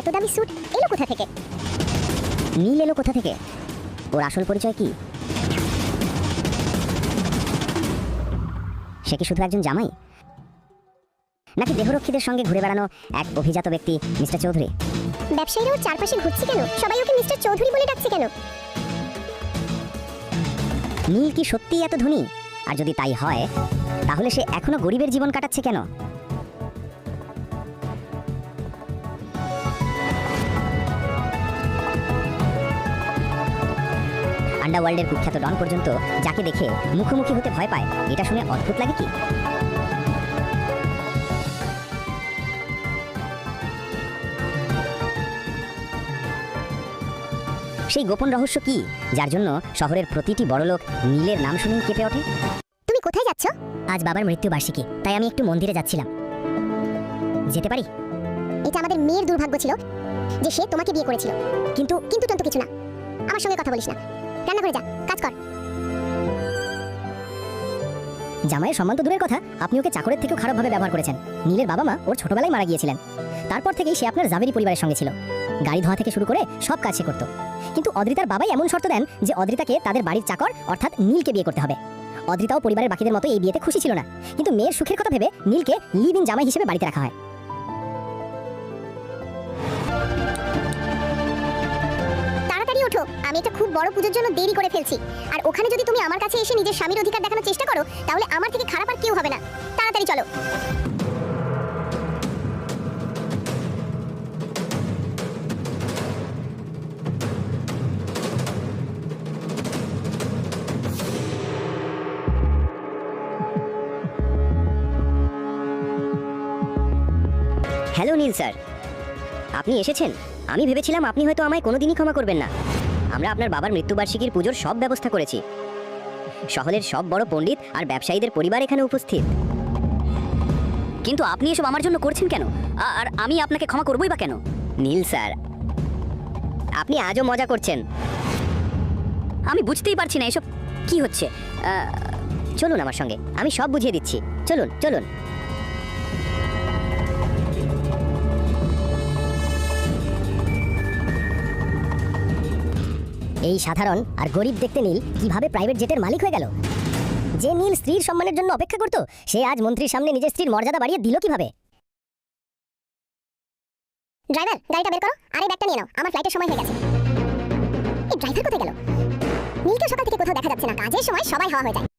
এত দামি স্যুট এলো কোথা থেকে? নীল এলো কোথা থেকে? ওর আসল পরিচয় কি? সে কি শুধু একজন জামাই? নাকি দেহরক্ষীদের সঙ্গে ঘুরে বেড়ানো এক অভিজাত ব্যক্তি মিস্টার চৌধুরী? ব্যবসায়ীরা ওর চারপাশে ঘুরছে কেন? সবাই ওকে মিস্টার চৌধুরী বলে ডাকছে কেন? নীল কি সত্যিই এত ধনী? আর যদি তাই হয় তাহলে সে এখনও গরিবের জীবন কাটাচ্ছে কেন? আন্ডারওয়ার্ল্ডের কুখ্যাত ডন পর্যন্ত যাকে দেখে মুখোমুখি হতে ভয় পায় এটা শুনে অদ্ভুত লাগে কি? সেই গোপন রহস্য কি যার জন্য শহরের প্রতিটি বড়লোক নীলের নাম শুনেই কেঁপে ওঠে? তুমি কোথায় যাচ্ছ? আজ বাবার মৃত্যুবার্ষিকী তাই আমি একটু মন্দিরে যাচ্ছিলাম। যেতে পারি? এটা আমাদের মেয়ের দুর্ভাগ্য ছিল যে সে তোমাকে বিয়ে করেছিল। কিন্তু কিন্তু টন্তু কিছু না। আমার সঙ্গে কথা বলিস না। রান্না করে যা, কাজ কর। জামাইয়ের সম্মান তো দূরের কথা, আপনি ওকে চাকরের থেকেও খারাপভাবে ব্যবহার করেছেন। নীলের বাবা মা ওর ছোটবেলায় মারা গিয়েছিলেন। তারপর থেকেই সে আপনার জাভেরি পরিবারের সঙ্গে ছিল। গাড়ি ধোয়া থেকে শুরু করে সব কাজ সে করতো। কিন্তু অদ্রিতার বাবাই এমন শর্ত দেন যে অদ্রিতাকে তাদের বাড়ির চাকর, অর্থাৎ নীলকে বিয়ে করতে হবে। অদ্রিতাও পরিবারের বাকিদের মতো এই বিয়েতে খুশি ছিল না। কিন্তু মেয়ের সুখের কথা ভেবে নীলকে লিভ ইন জামাই হিসেবে বাড়িতে রাখা হয়। এটা খুব বড় পুজোর জন্য দেরি করে ফেলছি। আর ওখানে যদি তুমি আমার কাছে এসে নিজের স্বামীর অধিকার দেখানোর চেষ্টা করো, তাহলে আমার থেকে খারাপ আর কেউ হবে না। তাড়াতাড়ি চলো। হ্যালো নীল স্যার আপনি এসেছেন? আমি ভেবেছিলাম আপনি হয়তো আমায় কোনোদিনই ক্ষমা করবেন না। আমরা আপনার বাবার মৃত্যুবার্ষিকীর পুজোর সব ব্যবস্থা করেছি। শহরের সব বড় পণ্ডিত আর ব্যবসায়ীদের পরিবার এখানে উপস্থিত। কিন্তু আপনি এসব আমার জন্য করছেন কেন? আর আমি আপনাকে ক্ষমা করবই বা কেন? নীল স্যার, আপনি আজও মজা করছেন। আমি বুঝতেই পারছি না এসব কি হচ্ছে। চলুন আমার সঙ্গে, আমি সব বুঝিয়ে দিচ্ছি। চলুন চলুন। এই সাধারণ আর গরিব দেখতে নীল কীভাবে প্রাইভেট জেটের মালিক হয়ে গেল? যে নীল স্ত্রীর সম্মানের জন্য অপেক্ষা করত, সে আজ মন্ত্রীর সামনে নিজের স্ত্রীর মর্যাদা বাড়িয়ে দিল কীভাবে? ড্রাইভার, গাড়িটা বের করো। আর এই ব্যাগটা নিয়ে নাও। আমার ফ্লাইটের সময় হয়ে গেছে। এই ড্রাইভার কোথায় গেল? নীলকে সকাল থেকে কোথাও দেখা যাচ্ছে না। কাজের সময় সবাই হাওয়া হয়ে যায়।